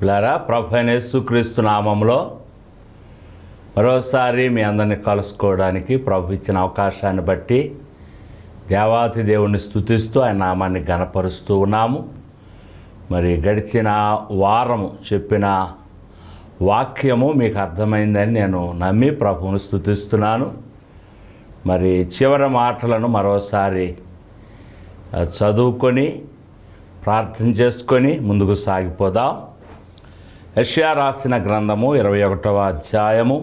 పిల్లారా ప్రభు క్రీస్తు నామంలో మరోసారి మీ అందరిని కలుసుకోవడానికి ప్రభు ఇచ్చిన అవకాశాన్ని బట్టి దేవాతి దేవుణ్ణి స్థుతిస్తూ ఆయన నామాన్ని గణపరుస్తూ ఉన్నాము. మరి గడిచిన వారము చెప్పిన వాక్యము మీకు అర్థమైందని నేను నమ్మి ప్రభువును స్థుతిస్తున్నాను మరి చివరి మాటలను మరోసారి చదువుకొని ప్రార్థన చేసుకొని ముందుకు సాగిపోదాం. యష్యా రాసిన గ్రంథము ఇరవై ఒకటవ అధ్యాయము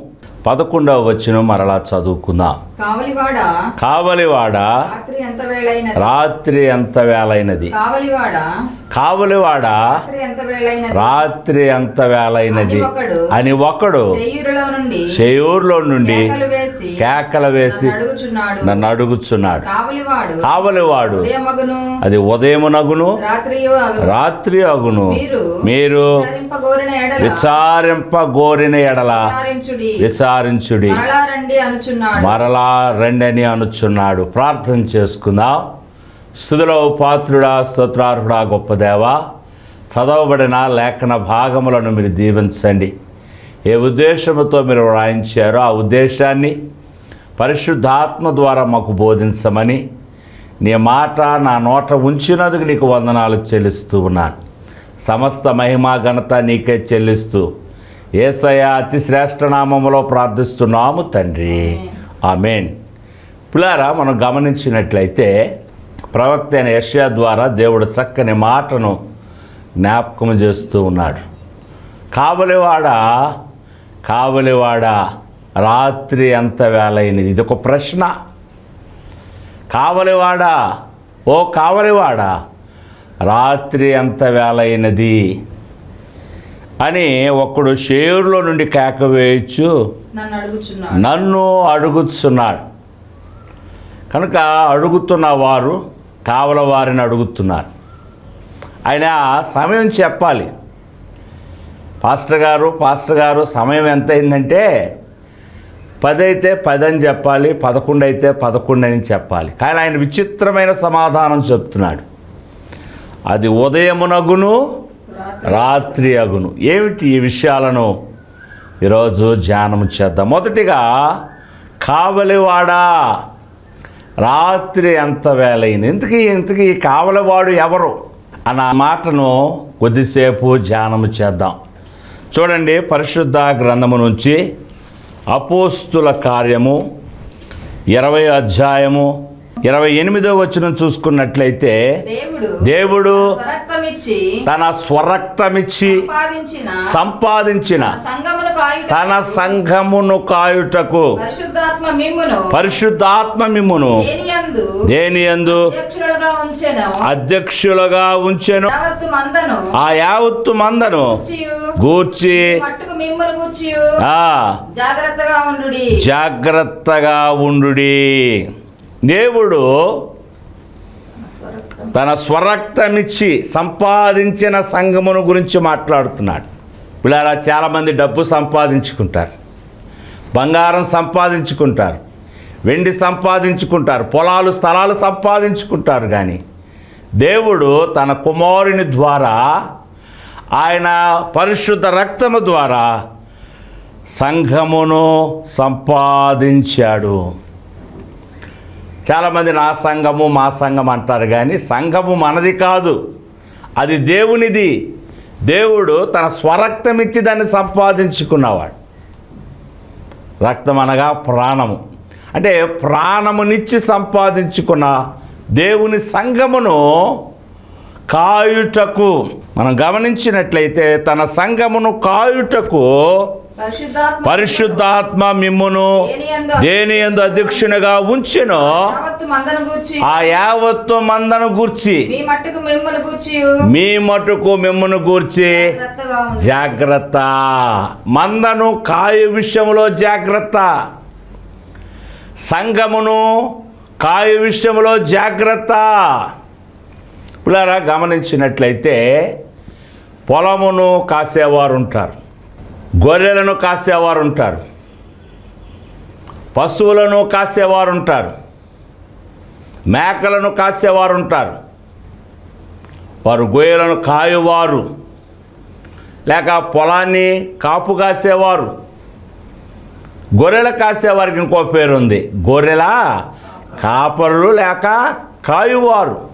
పదకొండవ వచ్చిన మరలా చదువుకుందాం. కావలివాడ రాత్రి ఎంత వేలైనది కావలివాడ రాత్రి ఎంత వేలైనది అని ఒకడు చేయూరులో నుండి కేకలు వేసి నన్ను అడుగుచున్నాడు. కావలివాడు అది ఉదయమునగును రాత్రి రాత్రి అగును. మీరు మీరు విచారింపగోరిన ఎడల విచారించుడి. మరలా రండని అనుచున్నాడు. ప్రార్థన చేసుకుందాం. స్థుతిలో పాత్రుడా స్తోత్రార్హుడా గొప్పదేవా చదవబడిన లేఖన భాగములను మీరు దీవించండి. ఏ ఉద్దేశంతో మీరు వ్రాయించారో ఆ ఉద్దేశాన్ని పరిశుద్ధాత్మ ద్వారా మాకు బోధించమని నీ మాట నా నోట ఉంచినందుకు నీకు వందనాలు చెల్లిస్తూ ఉన్నాను. సమస్త మహిమా ఘనత నీకే చెల్లిస్తూ ఏసయ అతి శ్రేష్ఠ నామములో ప్రార్థిస్తున్నాము తండ్రి. ఆమెన్. పిల్లారా మనం గమనించినట్లయితే ప్రవక్త అయిన యష్యా ద్వారా దేవుడు చక్కని మాటను జ్ఞాపకం చేస్తూ ఉన్నాడు. కావలివాడ? కావలివాడ? రాత్రి ఎంత వేలైనది ఇది ఒక ప్రశ్న. కావలివాడ? ఓ కావలివాడ? రాత్రి ఎంత వేలైనది అని ఒకడు షేరులో నుండి కేక వేయచ్చు. నన్ను అడుగుతున్నాడు కనుక అడుగుతున్న వారు కావల వారిని అడుగుతున్నారు. ఆయన సమయం చెప్పాలి. పాస్టర్ గారు పాస్టర్ గారు సమయం ఎంత అయిందంటే పది అయితే పది అని చెప్పాలి పదకొండు అయితే పదకొండు అని చెప్పాలి. కానీ ఆయన విచిత్రమైన సమాధానం చెప్తున్నాడు. అది ఉదయమునగును రాత్రి అగును. ఏమిటి ఈ విషయాలను ఈరోజు ధ్యానం చేద్దాం. మొదటిగా కావలివాడా రాత్రి ఎంత వేలైంది ఇంతకీ ఇంతకీ కావలివాడు ఎవరు? అన్న మాటను కొద్దిసేపు ధ్యానం చేద్దాం. చూడండి పరిశుద్ధ గ్రంథము నుంచి అపోస్తుల కార్యము ఇరవై అధ్యాయము ఇరవై ఎనిమిదో వచ్చిన చూసుకున్నట్లయితే దేవుడు తన స్వరక్తమిచ్చి సంపాదించిన తన సంఘమును కాయుటకు పరిశుద్ధాత్మ మిమ్మును దేని యందు? అధ్యక్షులుగా ఉంచెను. ఆ యావత్తు మందను గూర్చి జాగ్రత్తగా ఉండుడి. జాగ్రత్తగా ఉండుడి. దేవుడు తన స్వరక్తమిచ్చి సంపాదించిన సంఘమును గురించి మాట్లాడుతున్నాడు. పిల్లల చాలామంది డబ్బు సంపాదించుకుంటారు. బంగారం సంపాదించుకుంటారు. వెండి సంపాదించుకుంటారు. పొలాలు స్థలాలు సంపాదించుకుంటారు కానీ దేవుడు తన కుమారుని ద్వారా ఆయన పరిశుద్ధ రక్తము ద్వారా సంఘమును సంపాదించాడు. చాలామంది నా సంఘము మా సంఘం అంటారు కానీ సంఘము మనది కాదు. అది దేవునిది. దేవుడు తన స్వరక్తం ఇచ్చి దాన్ని సంపాదించుకున్నవాడు. రక్తం అనగా ప్రాణము. అంటే ప్రాణమునిచ్చి సంపాదించుకున్న దేవుని సంఘమును కాయుటకు. మనం గమనించినట్లయితే తన సంఘమును కాయుటకు పరిశుద్ధాత్మ మిమ్మును దేని ఎందు అధ్యక్షునిగా ఉంచెను ఆ యావత్తు మందను గూర్చి మీ మటుకు మిమ్మును గూర్చి. జాగ్రత్త. మందను కాయు విషయంలో జాగ్రత్త. సంఘమును కాయు విషయంలో జాగ్రత్త. పిల్లరా గమనించినట్లయితే పొలమును కాసేవారు ఉంటారు గొర్రెలను కాసేవారు ఉంటారు పశువులను కాసేవారు ఉంటారు మేకలను కాసేవారు ఉంటారు వారు గొయ్యలను కాయువారు. లేక పొలాన్ని కాపు కాసేవారు. గొర్రెల కాసేవారికి ఇంకో పేరు ఉంది గొర్రెల? కాపరులు లేక కాయువారు.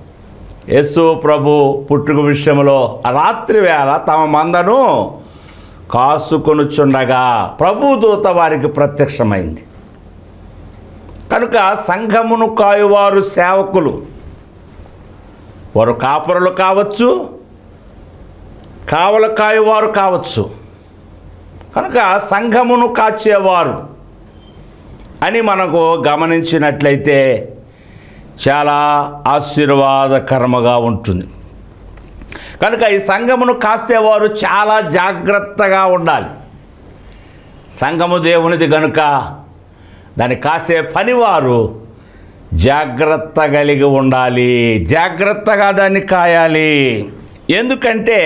యేసు ప్రభు పుట్టుక విషయంలో రాత్రి వేళ తమ మందను కాసుకొనుచుండగా ప్రభుదూత వారికి ప్రత్యక్షమైంది. కనుక సంఘమును కాయువారు సేవకులు. వారు కాపరులు కావచ్చు కావల కాయువారు కావచ్చు. కనుక సంఘమును కాచేవారు అని మనకు గమనించినట్లయితే చాలా ఆశీర్వాదకరముగా ఉంటుంది. కనుక ఈ సంఘమును కాసేవారు చాలా జాగ్రత్తగా ఉండాలి. సంఘము దేవునిది గనుక దాన్ని కాసే పనివారు జాగ్రత్త కలిగి ఉండాలి. జాగ్రత్తగా దాన్ని కాయాలి. ఎందుకంటే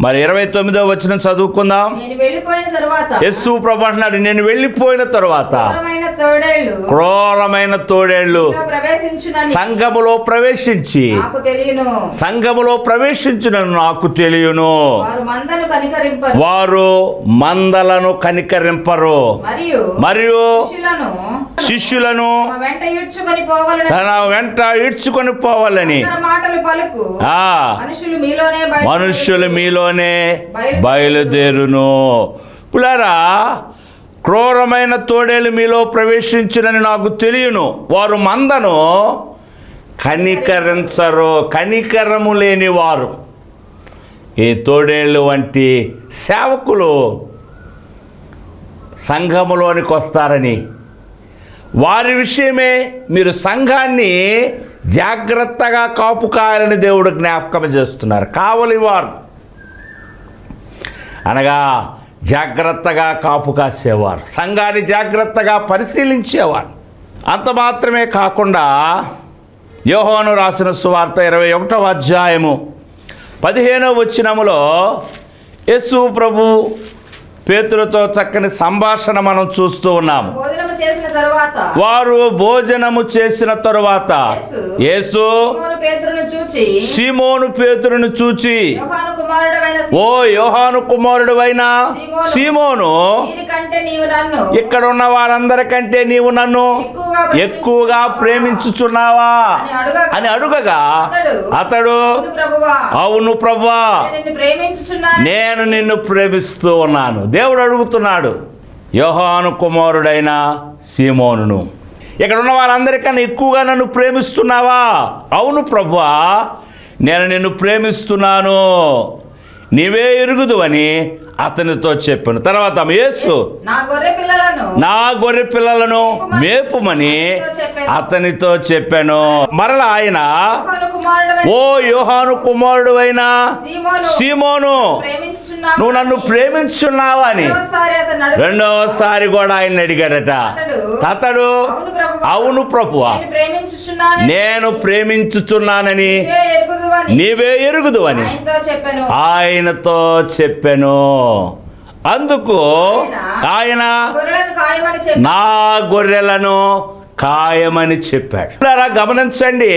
మరి ఇరవై తొమ్మిదో వచ్చిన చదువుకుందాం. నేను వెళ్ళిపోయిన తర్వాత యస్సు ప్రభు అంటున్నాడు నేను వెళ్ళిపోయిన తరువాత క్రూరమైన తోడేళ్ళు సంఘములో ప్రవేశించి సంఘములో ప్రవేశించునని నాకు తెలియను. వారు మందలను కనికరింపరు. మరియు శిష్యులను తన వెంట ఈడ్చుకొని పోవాలని. మనుషులు మీలోనే మీలోనే బయలుదేరును. పులారా క్రూరమైన తోడేలు మీలో ప్రవేశించునని నాకు తెలియను. వారు మందను కనికరించరు కనికరము లేని వారు. ఈ తోడేళ్ళు వంటి సేవకులు సంఘములోనికి వస్తారని. వారి విషయమే మీరు సంఘాన్ని జాగ్రత్తగా కాపు కాయాలని దేవుడు జ్ఞాపకం చేస్తున్నారు. కావలి వారు అనగా జాగ్రత్తగా కాపు కాసేవారు. సంఘాన్ని జాగ్రత్తగా పరిశీలించేవారు. అంత మాత్రమే కాకుండా యోహోను రాసిన సువార్త ఇరవై ఒకటవ అధ్యాయము పదిహేనవ వచ్చినములో యేసు ప్రభు పేతులతో చక్కని సంభాషణ మనం చూస్తూ ఉన్నాము. వారు భోజనము చేసిన తరువాత? యేసు. సీమోను పేతురును చూచి. సీమోను యోహాను ఓ యోహాను సీమోను దీనికంటే నీవు నన్ను. ఇక్కడ ఉన్న వారందరికంటే నీవు నన్ను ఎక్కువగా ప్రేమించుచున్నావా? అని అడుగగా. అతడు అవును ప్రభువా. ప్రభా నేను నిన్ను ప్రేమించుచున్నాను నేను నిన్ను ప్రేమిస్తూ ఉన్నాను. దేవుడు అడుగుతున్నాడు యోహాను కుమారుడైన సీమోనును. ఇక్కడ ఉన్న వారందరికన్నా ఎక్కువగా నన్ను ప్రేమిస్తున్నావా? అవును ప్రభువా నేను నిన్ను ప్రేమిస్తున్నాను. నీవే ఎరుగుదు అని అతనితో చెప్పాను. తర్వాత యేసు నా గొర్రె పిల్లలను మేపుమని అతనితో చెప్పాను. మరలా ఆయన ఓ యోహాను కుమారుడు అయిన సీమోను నువ్వు నన్ను ప్రేమించున్నావా అని. రెండవసారి కూడా ఆయన అడిగాడట అతడు అవును ప్రభువా. ప్రభువా. నేను ప్రేమించుచున్నాను నేను ప్రేమించుచున్నానని నీవే ఎరుగుదు అని ఆయనతో చెప్పాను. అందుకు ఆయన నా గొర్రెలను ఖాయమని చెప్పాడు. గమనించండి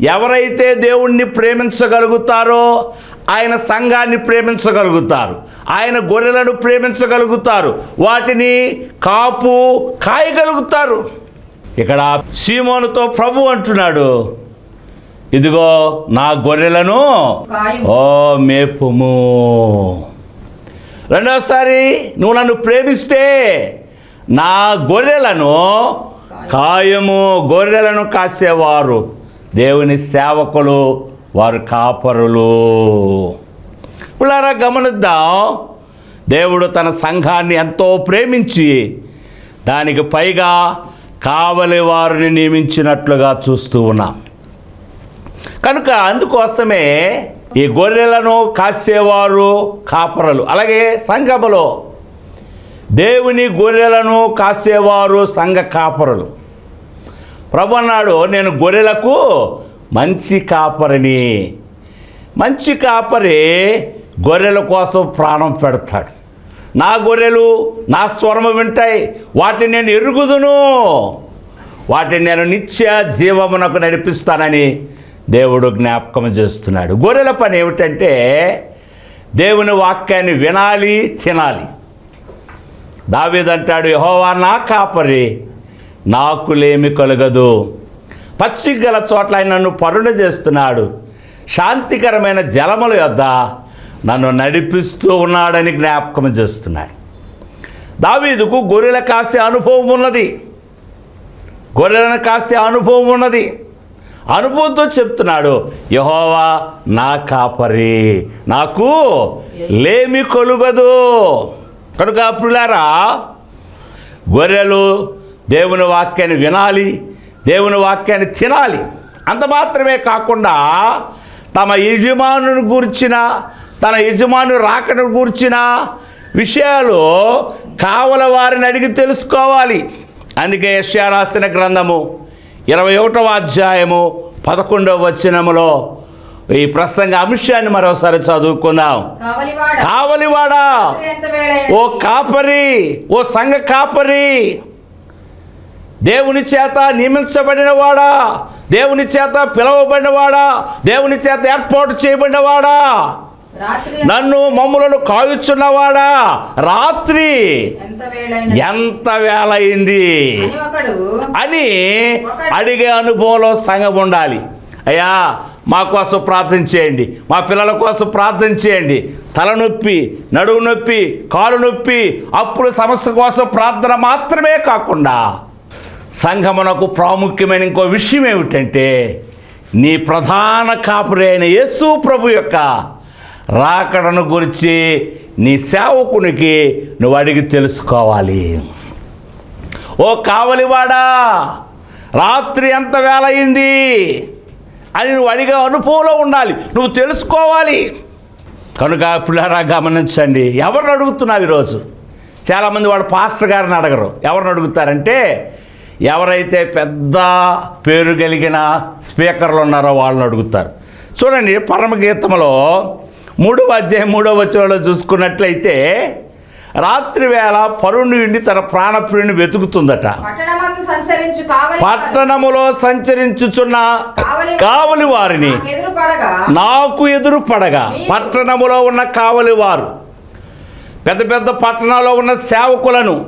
ఎవరైతే దేవుణ్ణి ప్రేమించగలుగుతారో ఆయన సంఘాన్ని ప్రేమించగలుగుతారు. ఆయన గొర్రెలను ప్రేమించగలుగుతారు. వాటిని కాపు కాయగలుగుతారు. ఇక్కడ సీమోనుతో ప్రభు అంటున్నాడు ఇదిగో నా గొర్రెలను ఓ మేపుము. రెండోసారి నువ్వు నన్ను ప్రేమిస్తే నా గొర్రెలను కాయము గొర్రెలను కాసేవారు. దేవుని సేవకులు వారు కాపరులు. పిల్లరా గమనిద్దాం. దేవుడు తన సంఘాన్ని ఎంతో ప్రేమించి దానికి పైగా కావలి వారిని నియమించినట్లుగా చూస్తూ ఉన్నాం. కనుక అందుకోసమే ఈ గొర్రెలను కాసేవారు కాపరలు. అలాగే సంఘములో దేవుని గొర్రెలను కాసేవారు సంఘ కాపరులు. ప్రభు అన్నాడు నేను గొర్రెలకు మంచి కాపరిని మంచి కాపరి గొర్రెల కోసం ప్రాణం పెడతాడు. నా గొర్రెలు నా స్వరము వింటాయి వాటిని నేను ఎరుగుదును. వాటిని నేను నిత్య జీవమునకు నడిపిస్తానని దేవుడు జ్ఞాపకం చేస్తున్నాడు. గొర్రెల పని ఏమిటంటే దేవుని వాక్యాన్ని వినాలి తినాలి. దావేదంటాడు యహోవా నా కాపరి నాకు లేమి కలగదు. పచ్చి గల చోట్ల ఆయన నన్ను పరుణ చేస్తున్నాడు. శాంతికరమైన జలముల యొద్ద నన్ను నడిపిస్తూ ఉన్నాడని జ్ఞాపకం చేస్తున్నాడు దావీదుకు గొర్రెల కాసే అనుభవం ఉన్నది. గొర్రెలను కాసే అనుభవం ఉన్నది. అనుభవంతో చెప్తున్నాడు యహోవా నా కాపరి నాకు లేమి కొలుగదు. కనుక ప్రిలారా గొర్రెలు దేవుని వాక్యాన్ని వినాలి. దేవుని వాక్యాన్ని తినాలి. అంత మాత్రమే కాకుండా తమ యజమానుని గూర్చిన తన యజమాను రాకను గూర్చిన విషయాలు కావల వారిని అడిగి తెలుసుకోవాలి. అందుకే యెషయా రాసిన గ్రంథము ఇరవై ఒకటవ అధ్యాయము పదకొండవ వచనములో ఈ ప్రసంగ అంశాన్ని మరోసారి చదువుకుందాం. కావలివాడ? ఓ కాపరి ఓ సంఘ కాపరి దేవుని చేత నియమించబడినవాడా? దేవుని చేత పిలువబడినవాడా? దేవుని చేత ఏర్పాటు చేయబడినవాడా? నన్ను మమ్ములను కాయుచున్నవాడా రాత్రి ఎంత అయింది అని అడిగే అనుభవంలో సంఘం ఉండాలి. అయ్యా మా కోసం ప్రార్థన చేయండి. మా పిల్లల కోసం ప్రార్థన చేయండి. తలనొప్పి నడువు నొప్పి కాలు నొప్పి అప్పుడు సమస్య కోసం ప్రార్థన మాత్రమే కాకుండా సంఘమునకు ప్రాముఖ్యమైన ఇంకో విషయం ఏమిటంటే నీ ప్రధాన కాపురి అయిన యేసు ప్రభు యొక్క రాకడను గురించి నీ సేవకునికి నువ్వు అడిగి తెలుసుకోవాలి. ఓ కావలివాడా రాత్రి ఎంత వేలయింది అని నువ్వు అడిగే అనుభవంలో ఉండాలి. నువ్వు తెలుసుకోవాలి. కనుక పిల్లరా గమనించండి ఎవరిని అడుగుతున్నావు ఈరోజు? చాలామంది వాళ్ళు పాస్టర్ గారిని అడగరు. ఎవరిని అడుగుతారంటే ఎవరైతే పెద్ద పేరు కలిగిన స్పీకర్లు ఉన్నారో వాళ్ళని అడుగుతారు. చూడండి పరమగీతంలో మూడవ అధ్యాయం మూడవ వచ్చేవాళ్ళు చూసుకున్నట్లయితే రాత్రి వేళ నుండి తన ప్రాణప్రియుని వెతుకుతుందట. కావలి పట్టణములో సంచరించుచున్న కావలి వారిని నాకు ఎదురు పడగా. పట్టణములో ఉన్న కావలివారు పెద్ద పెద్ద పట్టణాల్లో ఉన్న సేవకులను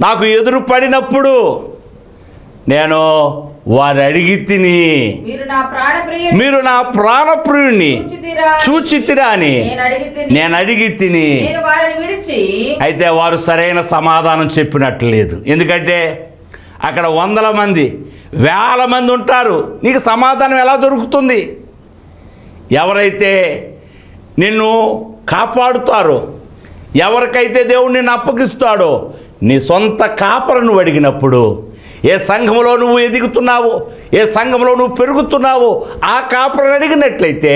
నాకు ఎదురు పడినప్పుడు నేను వారు అడిగి తిని మీరు నా ప్రాణప్రియుణ్ణి చూచితిరా అని. నేను అడిగి తిని అయితే వారు సరైన సమాధానం చెప్పినట్లు లేదు. ఎందుకంటే అక్కడ వందల మంది వేల మంది ఉంటారు. నీకు సమాధానం ఎలా దొరుకుతుంది? ఎవరైతే నిన్ను కాపాడుతారో ఎవరికైతే దేవుడు నిన్ను అప్పగిస్తాడో నీ సొంత కాపర నువ్వు అడిగినప్పుడు ఏ సంఘంలో నువ్వు ఎదుగుతున్నావో ఏ సంఘంలో నువ్వు పెరుగుతున్నావో ఆ కాపరను అడిగినట్లయితే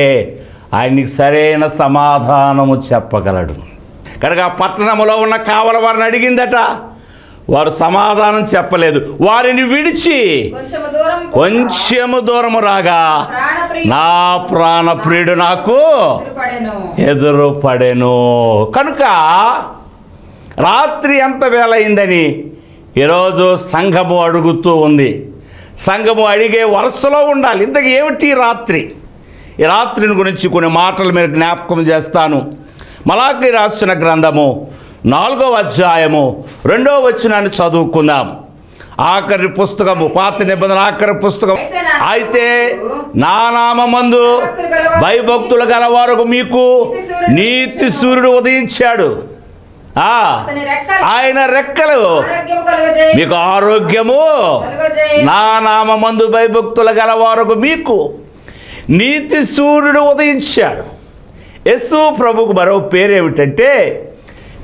ఆయనకి సరైన సమాధానము చెప్పగలడు. కనుక ఆ పట్టణంలో ఉన్న కావల వారిని అడిగిందట వారు సమాధానం చెప్పలేదు. వారిని విడిచి కొంచెము దూరం కొంచెము దూరము రాగా నా ప్రాణప్రియుడు నాకు ఎదురుపడెను. ఎదురు పడెను కనుక రాత్రి ఎంత అయిందని? ఈరోజు సంఘము అడుగుతూ ఉంది. సంఘము అడిగే వరుసలో ఉండాలి. ఇంతకు ఏమిటి రాత్రి? ఈ రాత్రిని గురించి కొన్ని మాటలు మీరు జ్ఞాపకం చేస్తాను. మలాకి రాసిన గ్రంథము నాలుగవ అధ్యాయము రెండవ వచనాన్ని చదువుకుందాం. ఆఖరి పుస్తకము పాత నిబంధన ఆఖరి పుస్తకం. అయితే నా నామందు భయభక్తులు గలవారు మీకు నీతి సూర్యుడు ఉదయించాడు. ఆయన రెక్కలు. మీకు ఆరోగ్యము. నా నామందు భయభక్తులు గలవారు మీకు. నీతి సూర్యుడు ఉదయించాడు. యస్సు ప్రభుకు మరో పేరు ఏమిటంటే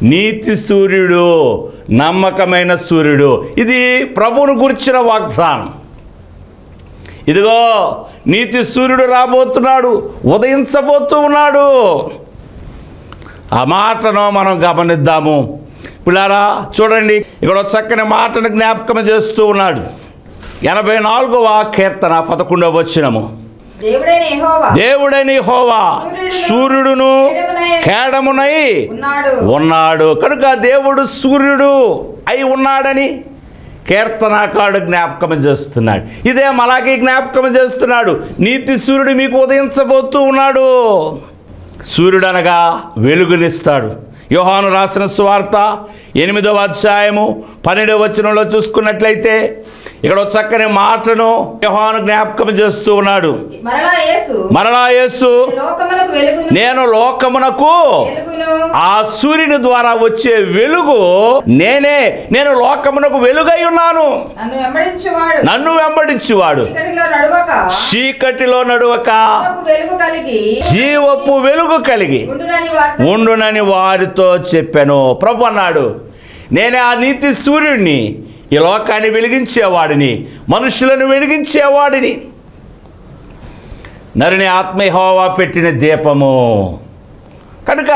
నీతి సూర్యుడు నమ్మకమైన సూర్యుడు. ఇది ప్రభువును గురించిన వాగ్దానం. ఇదిగో నీతి సూర్యుడు రాబోతున్నాడు ఉదయించబోతూ ఉన్నాడు ఆ మాటను మనం గమనిద్దాము. పిల్లారా చూడండి ఇక్కడ చక్కని మాటను జ్ఞాపకం చేస్తూ ఉన్నాడు. ఎనభై నాలుగవ కీర్తన పదకొండవ వచ్చినము దేవుడైన హోవా సూర్యుడును కేడమునై ఉన్నాడు. కనుక దేవుడు సూర్యుడు అయి ఉన్నాడని కీర్తనాకారుడు జ్ఞాపకం చేస్తున్నాడు. ఇదే మలాకి జ్ఞాపకం చేస్తున్నాడు? నీతి సూర్యుడు మీకు ఉదయించబోతూ ఉన్నాడు. సూర్యుడనగా వెలుగునిస్తాడు. యోహాను రాసిన సువార్త ఎనిమిదవ అధ్యాయము పన్నెండవ వచనంలో చూసుకున్నట్లయితే ఇక్కడ చక్కని మాటను యోహాను జ్ఞాపకం చేస్తూ ఉన్నాడు. మరలా యేసు నేను లోకమునకు ఆ సూర్యుని ద్వారా వచ్చే వెలుగు నేనే నేను లోకమునకు వెలుగై ఉన్నాను. నన్ను వెంబడించువాడు. చీకటిలో నడువక. జీవపు వెలుగు కలిగి. ఉండునని వారితో చెప్పాను. ప్రభు అన్నాడు నేనే ఆ నీతి సూర్యుడిని ఈ లోకాన్ని వెలిగించేవాడిని మనుషులను వెలిగించేవాడిని. నరుని ఆత్మహోవా పెట్టిన దీపము. కనుక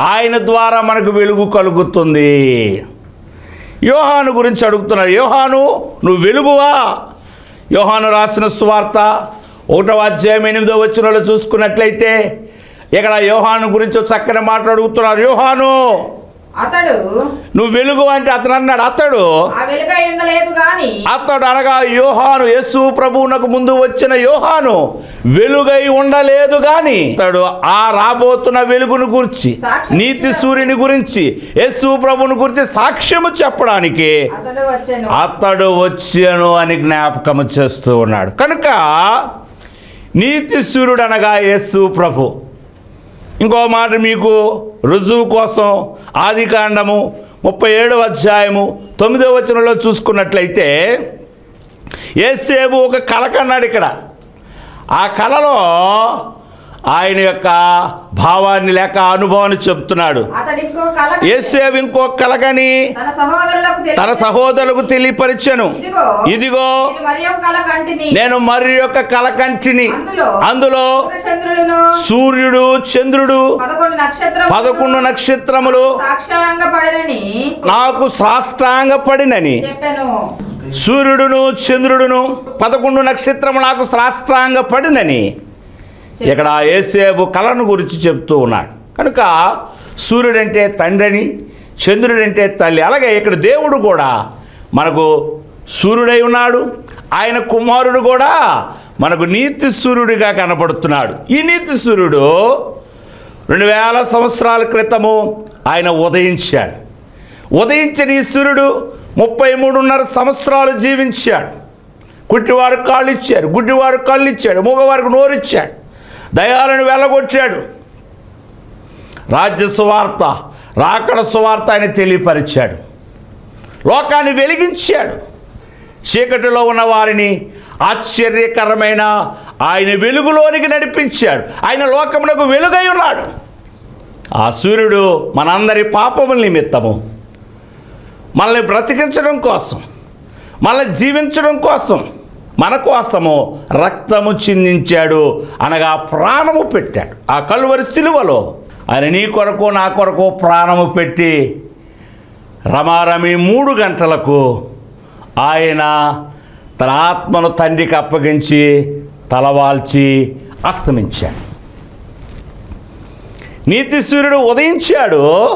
ఆయన ద్వారా మనకు వెలుగు కలుగుతుంది. యోహాను గురించి అడుగుతున్నారు యోహాను నువ్వు వెలుగువా? యోహాను రాసిన సువార్త ఒకటవ అధ్యాయం ఎనిమిదో వచ్చిన చూసుకున్నట్లయితే ఇక్కడ యోహాను గురించి చక్కని మాట్లాడుగుతున్నారు యోహాను అతడు నువ్వు వెలుగు అంటే అతను అన్నాడు అతడు అతడు అనగా యోహాను యేసు ప్రభువునకు ముందు వచ్చిన యోహాను. వెలుగై ఉండలేదు గాని అతడు ఆ రాబోతున్న వెలుగును గురించి నీతి సూర్యుని గురించి యేసు ప్రభువుని గురించి సాక్ష్యము చెప్పడానికి అతడు వచ్చెను. అతడు వచ్చాను అని జ్ఞాపకము చేస్తూ ఉన్నాడు. కనుక నీతి సూర్యుడు అనగా యేసు ప్రభు. ఇంకో మాట మీకు రుజువు కోసం ఆదికాండము ముప్పై ఏడవ అధ్యాయము తొమ్మిదవ వచనంలో చూసుకున్నట్లయితే ఏసేపు ఒక కళ కన్నాడు ఇక్కడ. ఆ కళలో ఆయన యొక్క భావాన్ని లేక అనుభవాన్ని చెప్తున్నాడు అతడు ఇంకో కలగని తన సహోదరులకు తెలియపరిచాను. ఇదిగో నేను మరి యొక్క కలకంటిని అందులో సూర్యుడు చంద్రుడు పదకొండు నక్షత్రం పదకొండు నక్షత్రములు నాకు సాష్టాంగపడినని సూర్యుడును చంద్రుడును పదకొండు నక్షత్రము నాకు సాష్టాంగపడినని ఇక్కడ ఏసేపు కళను గురించి చెప్తూ ఉన్నాడు. కనుక సూర్యుడంటే తండ్రిని చంద్రుడంటే తల్లి. అలాగే ఇక్కడ దేవుడు కూడా మనకు సూర్యుడై ఉన్నాడు. ఆయన కుమారుడు కూడా మనకు నీతి సూర్యుడిగా కనపడుతున్నాడు. ఈ నీతి సూర్యుడు రెండు వేల సంవత్సరాల క్రితము ఆయన ఉదయించాడు. ఉదయించిన ఈ సూర్యుడు ముప్పై మూడున్నర సంవత్సరాలు జీవించాడు. కుట్టివారు కాళ్ళు ఇచ్చాడు గుడ్డివారు కళ్ళు ఇచ్చాడు. మూగవారికి నోరిచ్చాడు దయాలను వెళ్ళగొట్టాడు. రాజ్య సువార్త రాకడ సువార్త ఆయన తెలియపరిచాడు. లోకాన్ని వెలిగించాడు. చీకటిలో ఉన్న వారిని ఆశ్చర్యకరమైన ఆయన వెలుగులోనికి నడిపించాడు. ఆయన లోకమునకు వెలుగై ఉన్నాడు. ఆ సూర్యుడు మనందరి పాపముల నిమిత్తము. మనల్ని బ్రతికించడం కోసం మనల్ని జీవించడం కోసం మన కోసము రక్తము చిందించాడు అనగా ప్రాణము పెట్టాడు. ఆ కలువరి సిలువలో ఆయన నీ కొరకు నా కొరకు ప్రాణము పెట్టి రమారమి మూడు గంటలకు ఆయన తన ఆత్మను తండ్రికి అప్పగించి తలవాల్చి అస్తమించాడు. నీతి సూర్యుడు ఉదయించాడు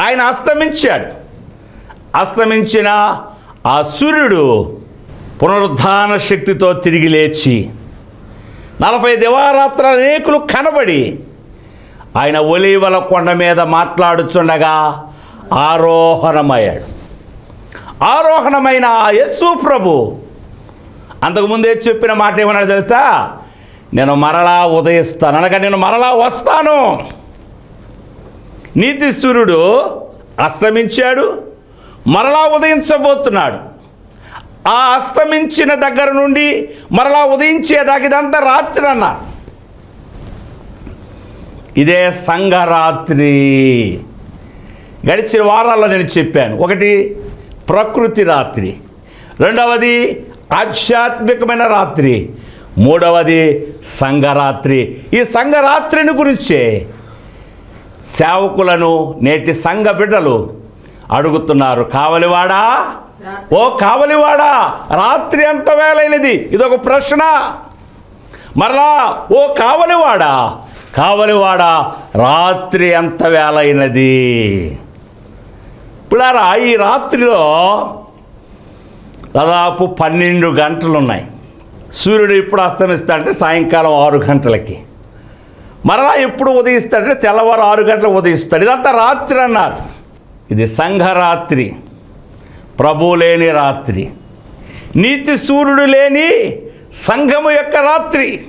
ఆయన అస్తమించాడు. అస్తమించిన ఆ సూర్యుడు పునరుద్ధాన శక్తితో తిరిగి లేచి నలభై దివారాత్ర అనేకులు కనబడి ఆయన ఒలీవల కొండ మీద మాట్లాడుచుండగా ఆరోహణమయ్యాడు. ఆరోహణమైన ఆ యస్సు ప్రభు అంతకుముందే చెప్పిన మాట ఏమన్నాడు తెలుసా? నేను మరలా ఉదయిస్తాను. అనగా నేను మరలా వస్తాను. నీతి సూర్యుడు అస్తమించాడు మరలా ఉదయించబోతున్నాడు. ఆ అస్తమించిన దగ్గర నుండి మరలా ఉదయించేదాకా ఇదంతా రాత్రి అన్న. ఇదే సంఘరాత్రి. గడిచిన వారాల్లో నేను చెప్పాను. ఒకటి ప్రకృతి రాత్రి. రెండవది ఆధ్యాత్మికమైన రాత్రి. మూడవది సంఘరాత్రి. ఈ సంఘరాత్రిని గురించే సేవకులను నేటి సంఘ బిడ్డలు అడుగుతున్నారు. కావలివాడా? ఓ కావలివాడా రాత్రి ఎంత వేలైనది. ఇదొక ప్రశ్న. మరలా ఓ కావలివాడా కావలివాడా రాత్రి ఎంత వేలైనది. ఇప్పుడారా ఈ రాత్రిలో దాదాపు పన్నెండు గంటలు ఉన్నాయి సూర్యుడు ఇప్పుడు అస్తమిస్తాడంటే సాయంకాలం ఆరు గంటలకి. మరలా ఎప్పుడు ఉదయిస్తాడంటే తెల్లవారు ఆరు గంటలకు ఉదయిస్తాడు. ఇదంతా రాత్రి అన్నారు. ఇది సంఘరాత్రి. ప్రభు లేని రాత్రి. నీతి సూర్యుడు లేని సంఘము యొక్క రాత్రి.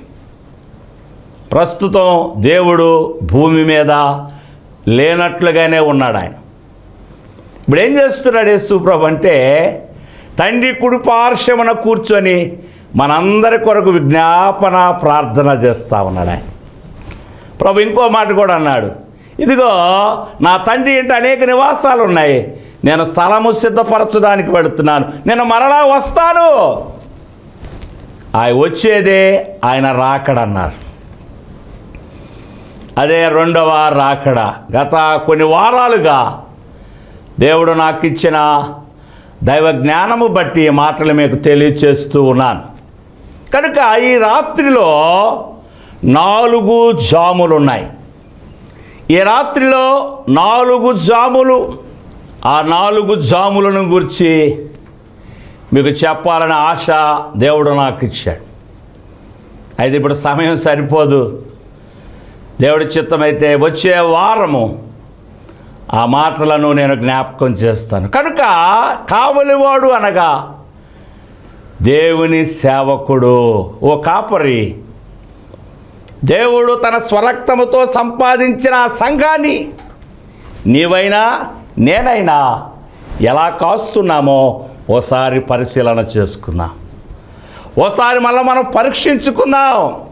ప్రస్తుతం దేవుడు భూమి మీద లేనట్లుగానే ఉన్నాడు ఆయన. ఇప్పుడు ఏం చేస్తున్నాడు యేసుప్రభు అంటే తండ్రి కుడి పార్శ్వమున కూర్చొని మనందరి కొరకు విజ్ఞాపన ప్రార్థన చేస్తూ ఉన్నాడు ఆయన. ప్రభు ఇంకో మాట కూడా అన్నాడు. ఇదిగో నా తండ్రి ఇంటి అనేక నివాసాలు ఉన్నాయి. నేను స్థలము సిద్ధపరచడానికి వెళుతున్నాను. నేను మరలా వస్తాను. ఆయన వచ్చేదే ఆయన రాకడన్నారు. అదే రెండవ రాకడ. గత కొన్ని వారాలుగా దేవుడు నాకు ఇచ్చిన దైవ జ్ఞానము బట్టి మాటలు మీకు తెలియచేస్తూ ఉన్నాను. కనుక ఈ రాత్రిలో నాలుగు జాములు ఉన్నాయి ఈ రాత్రిలో నాలుగు జాములు ఆ నాలుగు జాములను గురించి మీకు చెప్పాలనే ఆశ దేవుడు నాకు ఇచ్చాడు. అయితే ఇప్పుడు సమయం సరిపోదు. దేవుడి చిత్తమైతే వచ్చే వారము ఆ మాటలను నేను జ్ఞాపకం చేస్తాను. కనుక కావలివాడు అనగా దేవుని సేవకుడు ఓ కాపరి. దేవుడు తన స్వరక్తముతో సంపాదించిన ఆ సంఘాన్ని నీవైనా నేనైనా ఎలా కాస్తున్నామో ఓసారి పరిశీలన చేసుకుందాం ఓసారి మళ్ళీ మనం పరీక్షించుకుందాం.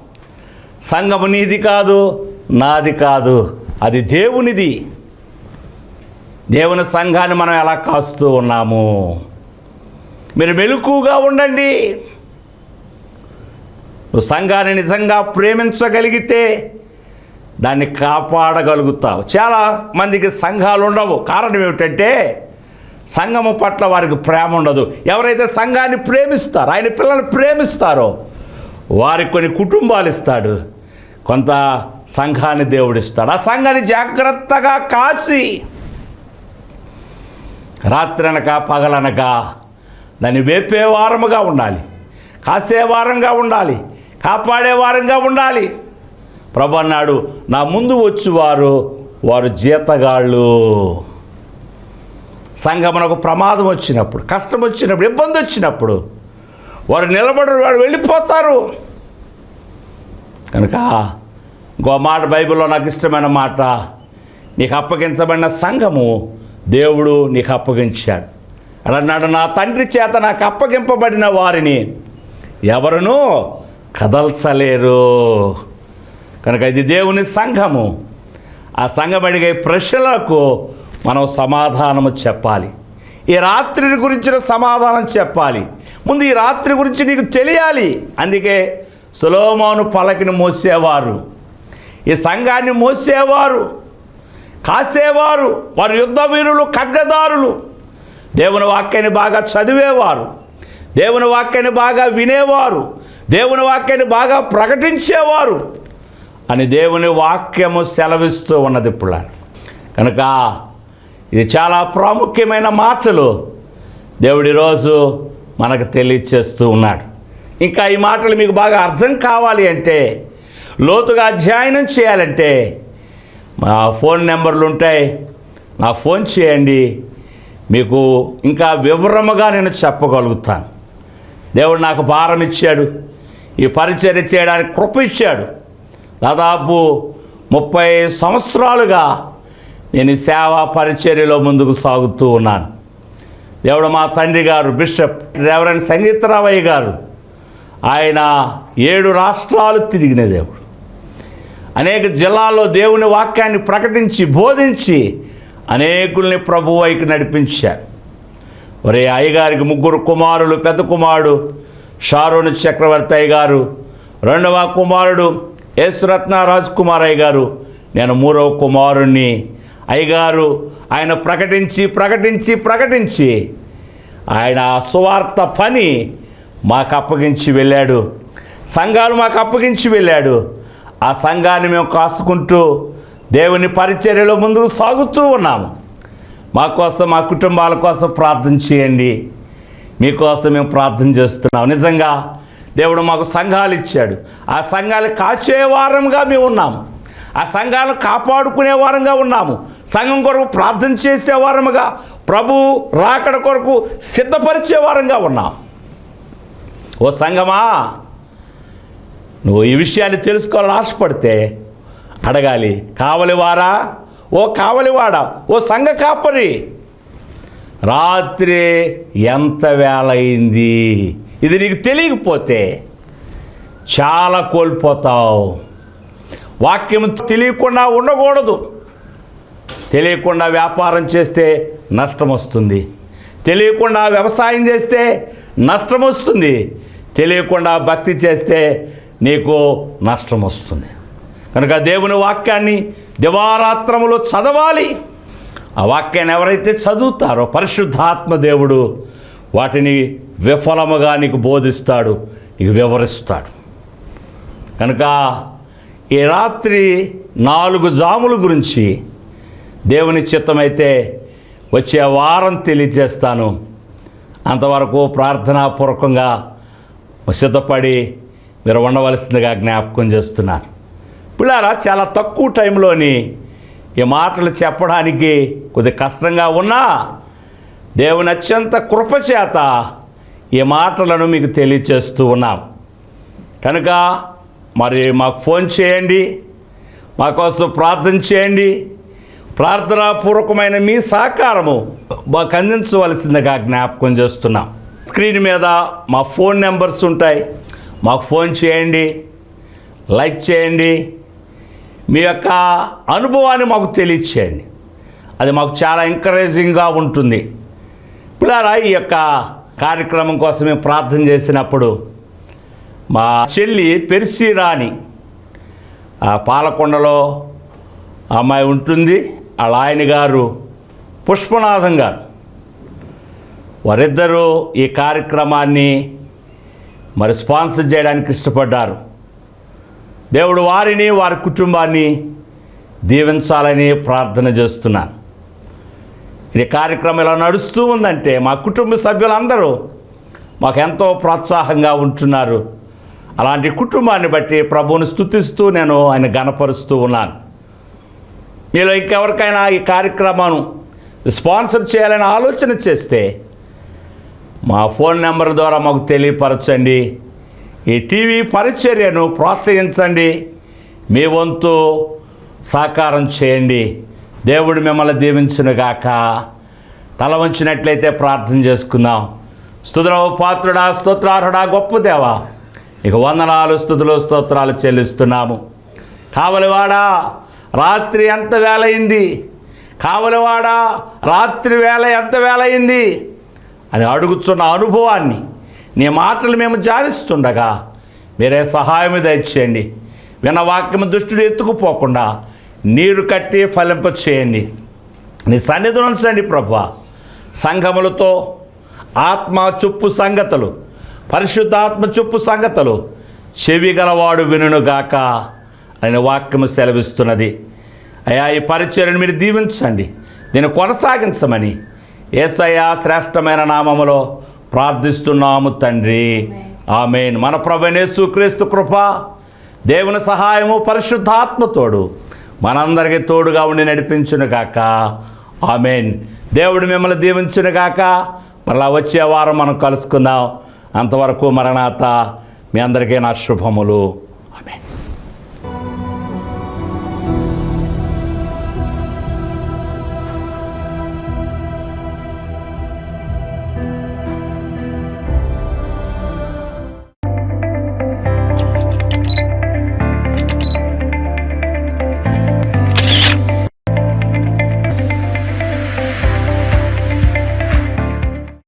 సంఘము నీది కాదు నాది కాదు అది దేవునిది. దేవుని సంఘాన్ని మనం ఎలా కాస్తూ ఉన్నాము? మీరు మెలకుగా ఉండండి. నువ్వు సంఘాన్ని నిజంగా ప్రేమించగలిగితే దాన్ని కాపాడగలుగుతావు. చాలా మందికి సంఘాలు ఉండవు. కారణం ఏమిటంటే సంఘము పట్ల వారికి ప్రేమ ఉండదు. ఎవరైతే సంఘాన్ని ప్రేమిస్తారో ఆయన పిల్లల్ని ప్రేమిస్తారో వారికి కొన్ని కుటుంబాలు ఇస్తాడు. కొంత సంఘాన్ని దేవుడిస్తాడు. ఆ సంఘాన్ని జాగ్రత్తగా కాచి రాత్రనక పగలనక దాన్ని వేపే వారముగా ఉండాలి. కాసే వారంగా ఉండాలి. కాపాడే వారంగా ఉండాలి. ప్రభు అన్నాడు నా ముందు వచ్చువారు వారు జీతగాళ్ళు. సంఘమునకు ప్రమాదం వచ్చినప్పుడు కష్టం వచ్చినప్పుడు ఇబ్బంది వచ్చినప్పుడు వారు నిలబడరు వారు వెళ్ళిపోతారు. కనుక ఇంకో మాట బైబిల్లో నాకు ఇష్టమైన మాట నీకు అప్పగించబడిన సంఘము దేవుడు నీకు అప్పగించాడు. అలా అన్నాడు నా తండ్రి చేత నాకు అప్పగింపబడిన వారిని ఎవరునూ కదల్చలేరు. కనుక ఇది దేవుని సంఘము. ఆ సంఘం అడిగే ప్రశ్నలకు మనం సమాధానము చెప్పాలి. ఈ రాత్రిని గురించిన సమాధానం చెప్పాలి. ముందు ఈ రాత్రి గురించి నీకు తెలియాలి. అందుకే సులోమోను పలకిని మోసేవారు. ఈ సంఘాన్ని మోసేవారు. కాసేవారు. వారు యుద్ధ వీరులు ఖడ్గదారులు. దేవుని వాక్యాన్ని బాగా చదివేవారు. దేవుని వాక్యాన్ని బాగా వినేవారు. దేవుని వాక్యాన్ని బాగా ప్రకటించేవారు. అని దేవుని వాక్యము సెలవిస్తూ ఉన్నది ఇప్పుడు కనుక ఇది చాలా ప్రాముఖ్యమైన మాటలు దేవుడి రోజు మనకు తెలియచేస్తూ ఉన్నాడు. ఇంకా ఈ మాటలు మీకు బాగా అర్థం కావాలి అంటే లోతుగా అధ్యయనం చేయాలంటే మా ఫోన్ నెంబర్లు ఉంటాయి నా ఫోన్ చేయండి మీకు ఇంకా వివరముగా నేను చెప్పగలుగుతాను. దేవుడు నాకు భారం ఇచ్చాడు ఈ పరిచర్య చేయడానికి కృప ఇచ్చాడు. దాదాపు ముప్పై సంవత్సరాలుగా నేను సేవా పరిచర్యలో ముందుకు సాగుతూ ఉన్నాను. దేవుడు మా తండ్రి గారు బిషప్ రెవరెండ్ సంగీతరావయ్య గారు ఆయన ఏడు రాష్ట్రాలు తిరిగిన దేవుడు. అనేక జిల్లాల్లో దేవుని వాక్యాన్ని ప్రకటించి బోధించి అనేకుల్ని ప్రభువైకి నడిపించారు. ఒరే అయ్యగారికి ముగ్గురు కుమారులు పెద్ద కుమారుడు షారోని చక్రవర్తి అయ్యగారు రెండవ కుమారుడు యేసురత్న రాజ్ కుమార్ అయ్యగారు నేను మూడవ కుమారుణ్ణి. అయ్యగారు ఆయన ప్రకటించి ప్రకటించి ప్రకటించి ఆయన ఆ సువార్త పని మాకు అప్పగించి వెళ్ళాడు. సంఘాలు మాకు అప్పగించి వెళ్ళాడు. ఆ సంఘాన్ని మేము కాసుకుంటూ దేవుని పరిచర్యలో ముందుకు సాగుతూ ఉన్నాము. మా కోసం మా కుటుంబాల కోసం ప్రార్థన చేయండి. మీకోసం మేము ప్రార్థన చేస్తున్నాం నిజంగా దేవుడు మాకు సంఘాలు ఇచ్చాడు. ఆ సంఘాలు కాచే వారంగా మేము ఉన్నాం ఆ సంఘాలను కాపాడుకునే వారంగా ఉన్నాము. సంఘం కొరకు ప్రార్థన చేసే వారముగా ప్రభు రాకడ కొరకు సిద్ధపరిచే వారంగా ఉన్నాం. ఓ సంఘమా నువ్వు ఈ విషయాన్ని తెలుసుకోవాలని ఆశపడితే అడగాలి. కావలివారా? ఓ కావలివాడా? ఓ సంఘ కాపరి. రాత్రి ఎంత వేళ అయింది? ఇది నీకు తెలియకపోతే చాలా కోల్పోతావు. వాక్యం తెలియకుండా ఉండకూడదు. తెలియకుండా వ్యాపారం చేస్తే నష్టం వస్తుంది. తెలియకుండా వ్యవసాయం చేస్తే నష్టం వస్తుంది. తెలియకుండా భక్తి చేస్తే నీకు నష్టం వస్తుంది. కనుక దేవుని వాక్యాన్ని దివారాత్రములో చదవాలి. ఆ వాక్యాన్ని ఎవరైతే చదువుతారో పరిశుద్ధాత్మ దేవుడు వాటిని విఫలముగా నీకు బోధిస్తాడు నీకు వివరిస్తాడు. కనుక ఈ రాత్రి నాలుగు జాముల గురించి దేవుని చిత్తమైతే వచ్చే వారం తెలియజేస్తాను. అంతవరకు ప్రార్థనాపూర్వకంగా సిద్ధపడి మీరు ఉండవలసిందిగా జ్ఞాపకం చేస్తున్నారు. పిల్లారా చాలా తక్కువ టైంలోని ఈ మాటలు చెప్పడానికి కొద్ది కష్టంగా ఉన్నా దేవుని అత్యంత కృపచేత ఈ మాటలను మీకు తెలియచేస్తూ ఉన్నాం. కనుక మరి మాకు ఫోన్ చేయండి మా కోసం ప్రార్థన చేయండి. ప్రార్థనాపూర్వకమైన మీ సహకారము మాకు అందించవలసిందిగా జ్ఞాపకం చేస్తున్నాం. స్క్రీన్ మీద మా ఫోన్ నెంబర్స్ ఉంటాయి మాకు ఫోన్ చేయండి లైక్ చేయండి. మీ యొక్క అనుభవాన్ని మాకు తెలియచేయండి. అది మాకు చాలా ఎంకరేజింగ్గా ఉంటుంది. పిల్లారా ఈ యొక్క కార్యక్రమం కోసమే ప్రార్థన చేసినప్పుడు మా చెల్లి పెర్సీరాని ఆ పాలకొండలో అమ్మాయి ఉంటుంది. వాళ్ళ ఆయన గారు పుష్పనాథం గారు. వారిద్దరూ ఈ కార్యక్రమాన్ని మరి స్పాన్సర్ చేయడానికి ఇష్టపడ్డారు. దేవుడు వారిని వారి కుటుంబాన్ని దీవించాలని ప్రార్థన చేస్తున్నాను. ఇది కార్యక్రమం ఇలా నడుస్తూ ఉందంటే మా కుటుంబ సభ్యులందరూ మాకు ఎంతో ప్రోత్సాహంగా ఉంటున్నారు. అలాంటి కుటుంబాన్ని బట్టి ప్రభువుని స్తుతిస్తూ నేను ఆయన గణపరుస్తూ ఉన్నాను. మీలో ఇంకెవరికైనా ఈ కార్యక్రమాన్ని స్పాన్సర్ చేయాలని ఆలోచన చేస్తే మా ఫోన్ నెంబర్ ద్వారా మాకు తెలియపరచండి. ఈ టీవీ పరిచర్యను ప్రోత్సహించండి. మీ వంతు సహకారం చేయండి. దేవుడు మిమ్మల్ని దీవించునుగాక. తల వంచినట్లయితే ప్రార్థన చేసుకుందాం. స్థుతులవు పాత్రుడా స్తోత్రార్హుడా గొప్ప దేవా. ఇక వందనాలు స్థుతులు స్తోత్రాలు చెల్లిస్తున్నాము. కావలివాడా రాత్రి ఎంత వేలైంది కావలివాడా రాత్రి వేళ ఎంత వేలైంది అని అడుగుతున్న అనుభవాన్ని నీ మాటలు మేము జారిస్తుండగా మీరే సహాయం దయచేయండి. విన్న వాక్యం దుష్టుడు ఎత్తుకుపోకుండా నీరు కట్టి ఫలింప చేయండి. నీ సన్నిధి ఉంచండి ప్రభా సంఘములతో ఆత్మ చుప్పు సంగతులు పరిశుద్ధాత్మ చుప్పు సంగతులు చెవి గలవాడు వినుగాక అని వాక్యము సెలవిస్తున్నది. అయా ఈ పరిచయను మీరు దీవించండి దీన్ని కొనసాగించమని ఏసయ్యా శ్రేష్టమైన నామములో ప్రార్థిస్తున్నాము తండ్రి. ఆమెన్. మన ప్రభునేసు క్రీస్తు కృప దేవుని సహాయము పరిశుద్ధాత్మతోడు మనందరికీ తోడుగా ఉండి నడిపించును గాక. ఆమెన్. దేవుడు మిమ్మల్ని దీవించును గాక. మరలా వచ్చే వారం మనం కలుసుకుందాం. అంతవరకు మరణాత మీ అందరికీ నా శుభములు.